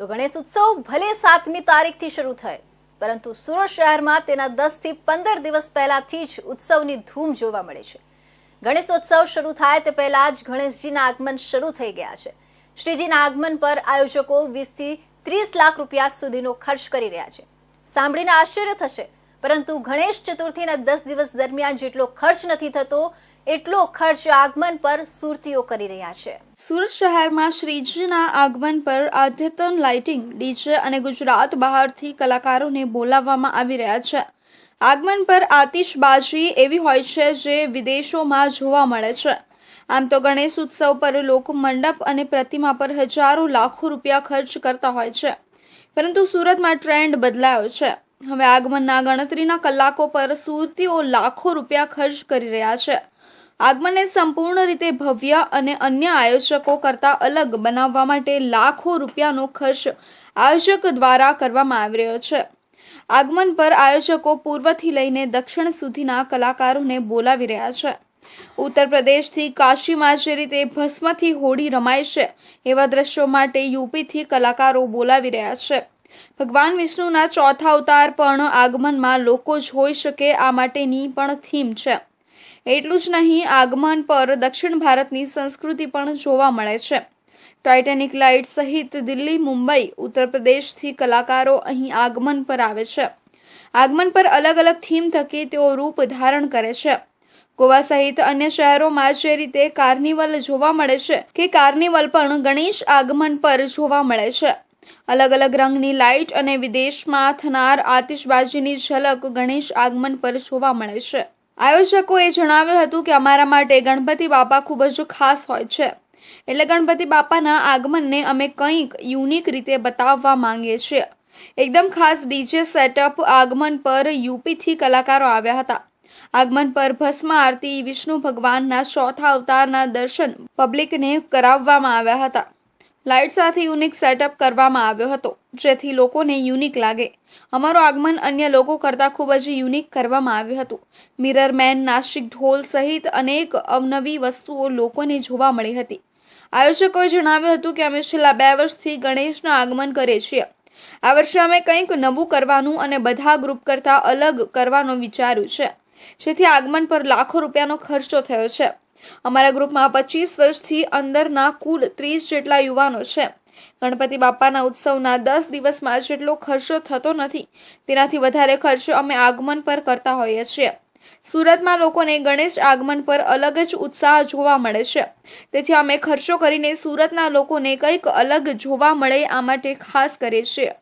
તો ગણેશ ઉત્સવ ભલે સાતમી તારીખથી શરૂ થાય, પરંતુ સુરત શહેરમાં તેના દસથી પંદર દિવસ પહેલાથી જ ઉત્સવની ધૂમ જોવા મળે છે. ગણેશોત્સવ શરૂ થાય તે પહેલા જ ગણેશજીના આગમન શરૂ થઈ ગયા છે. શ્રીજીના આગમન પર આયોજકો વીસથી ત્રીસ લાખ રૂપિયા સુધીનો ખર્ચ કરી રહ્યા છે. સાંભળીને આશ્ચર્ય થશે પરંતુ ગણેશ ચતુર્થીના દસ દિવસ દરમિયાન જેટલો ખર્ચ નથી થતો, એટલો ખર્ચ આગમન પર સુરતીઓ કરી રહ્યા છે. સુરત શહેરમાં શ્રીજીના આગમન પર આદ્યતન લાઇટિંગ, ડીજે અને ગુજરાત બહારથી કલાકારોને બોલાવવામાં આવી રહ્યા છે. આગમન પર આતિશબાજી એવી હોય છે જે વિદેશોમાં જોવા મળે છે. આમ તો ગણેશ ઉત્સવ પર લોકો મંડપ અને પ્રતિમા પર હજારો લાખો રૂપિયા ખર્ચ કરતા હોય છે. પરંતુ સુરતમાં ટ્રેન્ડ બદલાયો છે. હવે આગમનના ગણતરીના કલાકો પર સુરતીઓ લાખો રૂપિયા ખર્ચ કરી રહ્યા છે. આગમનને સંપૂર્ણ રીતે ભવ્ય અને અન્ય આયોજકો કરતાં અલગ બનાવવા માટે લાખો રૂપિયાનો ખર્ચ આયોજક દ્વારા કરવામાં આવી રહ્યો છે. આગમન પર આયોજકો પૂર્વથી લઈને દક્ષિણ સુધીના કલાકારોને બોલાવી રહ્યા છે. ઉત્તર પ્રદેશથી કાશીમાં જે રીતે ભસ્મથી હોળી રમાય છે, એવા દ્રશ્યો માટે યુપીથી કલાકારો બોલાવી રહ્યા છે. ભગવાન વિષ્ણુના ચોથા અવતાર પણ આગમનમાં લોકો જોઈ શકે આ માટેની પણ થીમ છે. એટલું જ નહીં, આગમન પર દક્ષિણ ભારતની સંસ્કૃતિ પણ જોવા મળે છે. ટાઇટેનિક લાઇટ સહિત દિલ્હી, મુંબઈ ઉત્તર પ્રદેશથી કલાકારો અહીં આગમન પર આવે છે. આગમન પર અલગ અલગ થીમ થકી તેઓ રૂપ ધારણ કરે છે. ગોવા સહિત અન્ય શહેરોમાં જે રીતે કાર્નિવલ જોવા મળે છે કે કાર્નિવલ પણ ગણેશ આગમન પર જોવા મળે છે. અલગ અલગ રંગની લાઇટ અને વિદેશમાં થનાર આતિશબાજીની ઝલક ગણેશ આગમન પર જોવા મળે છે. આયોજકોએ જણાવ્યું હતું કે અમારા માટે ગણપતિ બાપા ખૂબ જ ખાસ હોય છે. એટલે ગણપતિ બાપાના આગમનને અમે કંઈક યુનિક રીતે બતાવવા માંગીએ છીએ. એકદમ ખાસ ડીજે સેટઅપ આગમન પર યુપીથી કલાકારો આવ્યા હતા. આગમન પર ભસ્મ આરતી વિષ્ણુ ભગવાનના ચોથા અવતારના દર્શન પબ્લિકને કરાવવામાં આવ્યા હતા. લાઇટ સાથે યુનિક સેટઅપ કરવામાં આવ્યો હતો, જેથી લોકોને યુનિક લાગે. અમારું આગમન અન્ય લોકો કરતાં ખૂબ જ યુનિક કરવામાં આવ્યું હતું. મિરર મેન, નાસિક ઢોલ સહિત અનેક અવનવી વસ્તુઓ લોકોને જોવા મળી હતી. આયોજકોએ જણાવ્યું હતું કે અમે છેલ્લા બે વર્ષથી ગણેશના આગમન કરીએ છીએ. આ વર્ષે અમે કંઈક નવું કરવાનું અને બધા ગ્રુપ કરતાં અલગ કરવાનું વિચાર્યું છે, જેથી આગમન પર લાખો રૂપિયાનો ખર્ચો થયો છે. અમારા ગ્રુપમાં પચીસ વર્ષથી અંદરના કુલ ત્રીસ જેટલા યુવાનો છે. ગણપતિ બાપાના ઉત્સવના દસ દિવસમાં જેટલો ખર્ચો થતો નથી, તેનાથી વધારે ખર્ચ અમે આગમન પર કરતા હોઈએ છીએ. સુરતમાં લોકોને ગણેશ આગમન પર અલગ જ ઉત્સાહ જોવા મળે છે. તેથી અમે ખર્ચો કરીને સુરતના લોકોને કંઈક અલગ જોવા મળે આ માટે ખાસ કરીએ છીએ.